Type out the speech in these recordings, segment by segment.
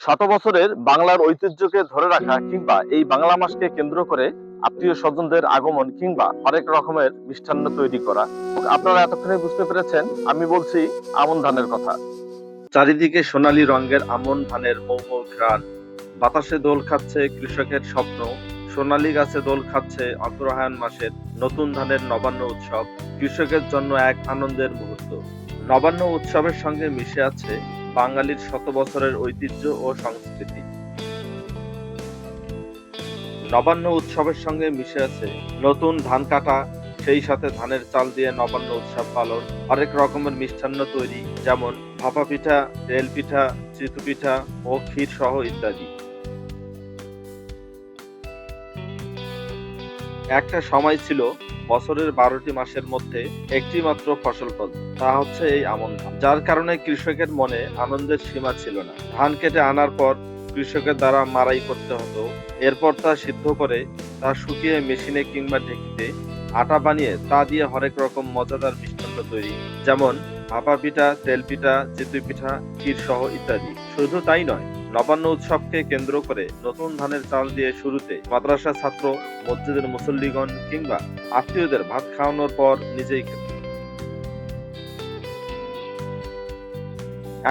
শত বছরের বাংলার ঐতিহ্যকে ধরে রাখা কিংবা এই বাংলা মাসকে কেন্দ্র করে আত্মীয় স্বজনদের আগমন কিংবা হরেক রকমের মিষ্টান্ন তৈরি করা। আপনারা এতক্ষণে বুঝতে পেরেছেন, আমি বলছি আমন ধানের কথা। চারিদিকে সোনালী রঙের আমন ধানের মৌম ঘ্রাণ। বাতাসে দোল খাচ্ছে কৃষকের স্বপ্ন। সোনালী গাছে দোল খাচ্ছে অগ্রহায়ণ মাসের নতুন ধানের নবান্ন উৎসব। কৃষকের জন্য এক আনন্দের মুহূর্ত। নবান্ন উৎসবের সঙ্গে মিশে আছে বাঙালির শত বছরের ঐতিহ্য ও সংস্কৃতি। নবান্ন উৎসবের সঙ্গে মিশে আছে নতুন ধান কাটা, সেই সাথে ধানের চাল দিয়ে নবান্ন উৎসব পালন অনেক রকমের মিষ্টান্ন তৈরি, যেমন ভাপা পিঠা, রেল পিঠা, চিতু পিঠা ও ক্ষীর সহ ইত্যাদি। একটা সময় ছিল বছরের বারোটি মাসের মধ্যে একটি মাত্র ফসল ফলত তা হচ্ছে এই আমন ধান। যার কারণে কৃষকের মনে আনন্দের সীমা ছিল না। ধান কেটে আনার পর কৃষকের দ্বারা মারাই করতে হতো। এরপর তা সিদ্ধ করে তা শুকিয়ে মেশিনে কিংবা ঢেকিতে আটা বানিয়ে তা দিয়ে হরেক রকম মজাদার মিষ্টান্ন তৈরি, যেমন ভাপা পিঠা তেল পিঠা চিতই পিঠা ক্ষীর সহ ইত্যাদি। শুধু তাই নয়, নবান্ন উৎসবকে কেন্দ্র করে নতুন ধানের চাল দিয়ে শুরুতে মাদ্রাসা ছাত্র, মসজিদের মুসল্লিগণ কিংবা আত্মীয়দের ভাত খাওয়ানোর পর নিজেই খেত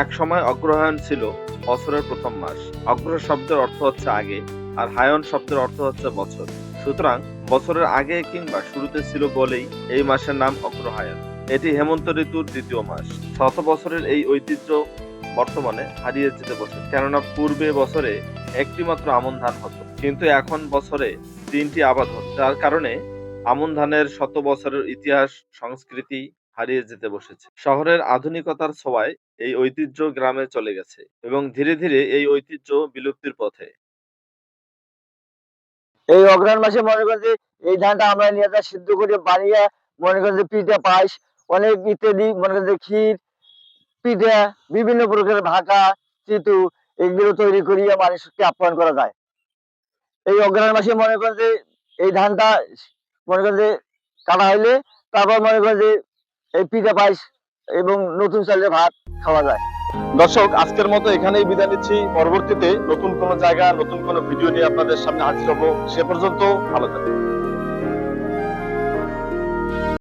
এক সময় অগ্রহায়ণ ছিল বছরের প্রথম মাস। অগ্র শব্দের অর্থ হচ্ছে আগে আর হায়ন শব্দের অর্থ হচ্ছে বছর। সুতরাং বছরের আগে কিংবা শুরুতে ছিল বলেই এই মাসের নাম অগ্রহায়ণ। এটি হেমন্ত ঋতুর দ্বিতীয় মাস। শত বছরের এই ঐতিহ্য বর্তমানে হারিয়ে যেতে বসে। কেননা পূর্বে বছরে একটি মাত্র আমন ধান হতো, কিন্তু এখন বছরে তিনটি আবাদ হচ্ছে যার কারণে আমন ধানের শত বছরের ইতিহাস, সংস্কৃতি হারিয়ে যেতে বসেছে। শহরের আধুনিকতার ছোঁয়ায় এই ঐতিহ্য গ্রামে চলে গেছে এবং ধীরে ধীরে এই ঐতিহ্য বিলুপ্তির পথে। এই অগ্রহণ মাসে মনে করেন যে এই ধানটা আমরা নিয়ে সিদ্ধ করে বানিয়ে, মনে করেন যে পিঠা পায়েস অনেক ইত্যাদি, মনে করেন ক্ষীর, পিঠা, বিভিন্ন প্রকারের ভাকা, চিতু, এগুলো তৈরি করিয়া মানুষকে আপ্যায়ন করা যায়। এই অগ্রহণ মাসে মনে করেন যে এই ধানটা মনে করেন যে কাটা হইলে তারপর মনে করেন যে এই পিঠা পায়েস এবং নতুন চালের ভাত খাওয়া যায়। দর্শক, আজকের মতো এখানেই বিদায় নিচ্ছি। পরবর্তীতে নতুন কোনো জায়গা, নতুন কোনো ভিডিও নিয়ে আপনাদের সামনে হাজির হব। সে পর্যন্ত ভালো থাকবেন